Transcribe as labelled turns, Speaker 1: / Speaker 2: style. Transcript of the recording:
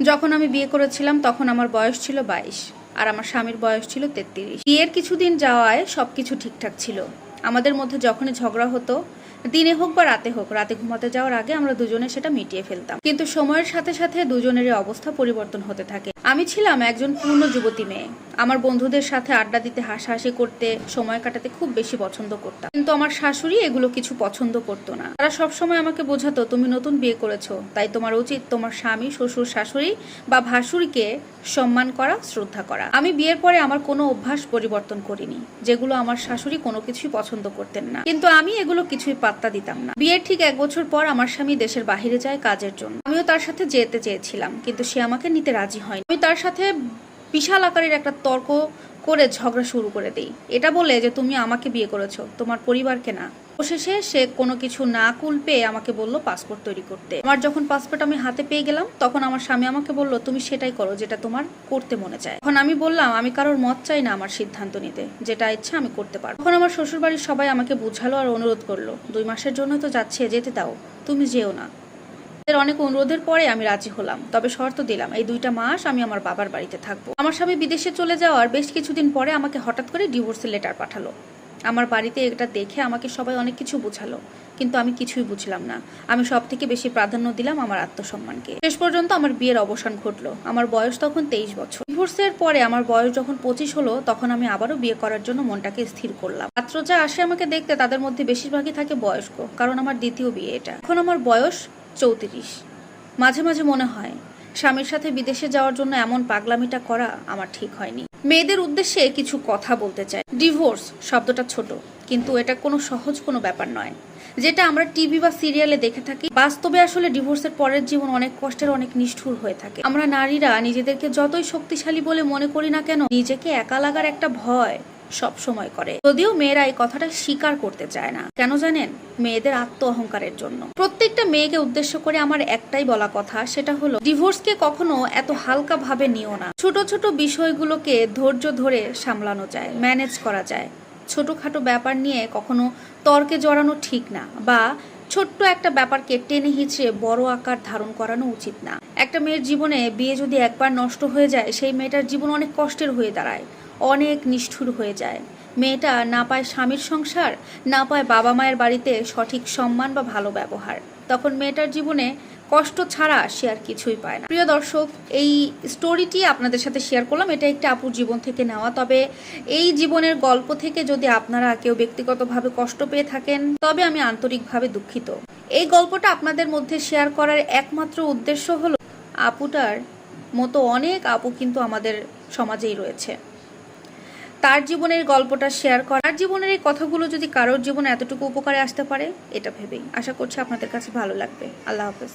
Speaker 1: যখন আমি বিয়ে করেছিলাম, তখন আমার বয়স ছিল বাইশ, আর আমার স্বামীর বয়স ছিল তেত্রিশ। বিয়ের কিছুদিন যাওয়ায় সব কিছু ঠিকঠাক ছিল। আমাদের মধ্যে যখনই ঝগড়া হতো, দিনে হোক বা রাতে হোক, রাতে ঘুমাতে যাওয়ার আগে আমরা দুজনে সেটা মিটিয়ে ফেলতাম। কিন্তু সময়ের সাথে সাথে দুজনেরই অবস্থা পরিবর্তন হতে থাকে। আমি ছিলাম একজন পূর্ণ যুবতী মেয়ে। আমার বন্ধুদের সাথে আড্ডা দিতে, হাসাহাসি করতে, সময় কাটাতে খুব বেশি পছন্দ করতাম। কিন্তু আমার শাশুড়ি এগুলো কিছু পছন্দ করতো না। তারা সবসময় আমাকে বোঝাতো, তুমি নতুন বিয়ে করেছ। তাই তোমার উচিত তোমার স্বামী, শ্বশুর, শাশুড়ি বা ভাসুরিকে সম্মান করা, শ্রদ্ধা করা। আমি বিয়ের পরে আমার কোনো অভ্যাস পরিবর্তন করিনি, যেগুলো আমার শাশুড়ি কোনো কিছুই পছন্দ করতেন না। কিন্তু আমি এগুলো কিছুই পাত্তা দিতাম না। বিয়ের ঠিক এক বছর পর আমার স্বামী দেশের বাহিরে যায় কাজের জন্য। আমিও তার সাথে যেতে চেয়েছিলাম, কিন্তু সে আমাকে নিতে রাজি হয়নি। আমি তার সাথে বিশাল আকারের একটা তর্ক করে ঝগড়া শুরু করে দেই। এটা বলে যে, তুমি আমাকে বিয়ে করেছ, তোমার পরিবারকে না। অবশেষে সে কোনো কিছু না কুল পেয়ে আমাকে বলল পাসপোর্ট তৈরি করতে। আমার যখন পাসপোর্ট আমি হাতে পেয়ে গেলাম, তখন আমার স্বামী আমাকে বলল, তুমি সেটাই করো যেটা তোমার করতে মনে চায়। তখন আমি বললাম, আমি কারোর মত চাই না আমার সিদ্ধান্ত নিতে। যেটা ইচ্ছা আমি করতে পারব। তখন আমার শ্বশুরবাড়ির সবাই আমাকে বুঝালো আর অনুরোধ করল, দুই মাসের জন্য তো যাচ্ছে, যেতে দাও। তুমি যেও না। এর অনেক অনুরোধের পরে আমি রাজি হলাম। তবে শর্ত দিলাম, এই দুইটা মাস আমি আমার বাবার বাড়িতে থাকব। আমার স্বামী বিদেশে চলে যাওয়ার বেশ কিছুদিন পরে আমাকে হঠাৎ করে ডিভোর্সের লেটার পাঠালো। আমার বাড়িতে এটা দেখে আমাকে সবাই অনেক কিছু বুঝালো, কিন্তু আমি কিছুই বুঝলাম না। আমি সব থেকে বেশি প্রাধান্য দিলাম আমার আত্মসম্মানকে। শেষ পর্যন্ত আমার বিয়ের অবসান ঘটলো। আমার বয়স তখন তেইশ বছর। ডিভোর্সের পরে আমার বয়স যখন পঁচিশ হলো, তখন আমি আবারও বিয়ে করার জন্য মনটাকে স্থির করলাম। পাত্র যা আসে আমাকে দেখতে তাদের মধ্যে বেশিরভাগই থাকে বয়স্ক, কারণ আমার দ্বিতীয় বিয়ে এটা। এখন আমার বয়স চৌত্রিশ। মাঝে মাঝে মনে হয়, স্বামীর সাথে বিদেশে যাওয়ার জন্য এমন পাগলামিটা করা আমার ঠিক হয়নি। মেয়েদের উদ্দেশ্যে কিছু কথা বলতে চাই। ডিভোর্স শব্দটা ছোট, কিন্তু এটা কোনো সহজ কোনো ব্যাপার নয়। যেটা আমরা টিভি বা সিরিয়ালে দেখে থাকি, বাস্তবে আসলে ডিভোর্সের পরের জীবন অনেক কষ্টের, অনেক নিষ্ঠুর হয়ে থাকে। আমরা নারীরা নিজেদেরকে যতই শক্তিশালী বলে মনে করি না কেন, নিজেকে একা লাগার একটা ভয় সব সময় করে। যদিও মেয়েরা এই কথাটা স্বীকার করতে চায় না। কেন জানেন? মেয়েদের আত্ম অহংকারের জন্য। প্রত্যেকটা মেয়েকে উদ্দেশ্য করে আমার একটাই বলা কথা, সেটা হলো, ডিভোর্সকে কখনো এত হালকা ভাবে নিও না। ছোট ছোট বিষয়গুলোকে ধৈর্য ধরে সামলানো যায়, ম্যানেজ করা যায়। ছোটখাটো ব্যাপার নিয়ে কখনো তর্কে জড়ানো ঠিক না, বা ছোট্ট একটা ব্যাপারকে টেনে হিচড়ে বড় আকার ধারণ করানো উচিত না। একটা মেয়ের জীবনে বিয়ে যদি একবার নষ্ট হয়ে যায়, সেই মেয়েটার জীবন অনেক কষ্টের হয়ে দাঁড়ায়। অনেক নিষ্ঠুর হয়ে যায়। মেয়েটা না পায় স্বামীর সংসার, না পায় বাবা মায়ের বাড়িতে সঠিক সম্মান বা ভালো ব্যবহার। তখন মেয়েটার জীবনে কষ্ট ছাড়া সে আর কিছুই পায় না। প্রিয় দর্শক, এই স্টোরিটি আপনাদের সাথে শেয়ার করলাম। এটা একটা আপুর জীবন থেকে নেওয়া। তবে এই জীবনের গল্প থেকে যদি আপনারা কেউ ব্যক্তিগতভাবে কষ্ট পেয়ে থাকেন, তবে আমি আন্তরিকভাবে দুঃখিত। এই গল্পটা আপনাদের মধ্যে শেয়ার করার একমাত্র উদ্দেশ্য হলো, আপুটার মতো অনেক আপু কিন্তু আমাদের সমাজেই রয়েছে। তার জীবনের গল্পটা শেয়ার করা। তার জীবনের এই কথাগুলো যদি কারোর জীবনে এতটুকু উপকারে আসতে পারে, এটা ভেবেই। আশা করছি আপনাদের কাছে ভালো লাগবে। আল্লাহ হাফেজ।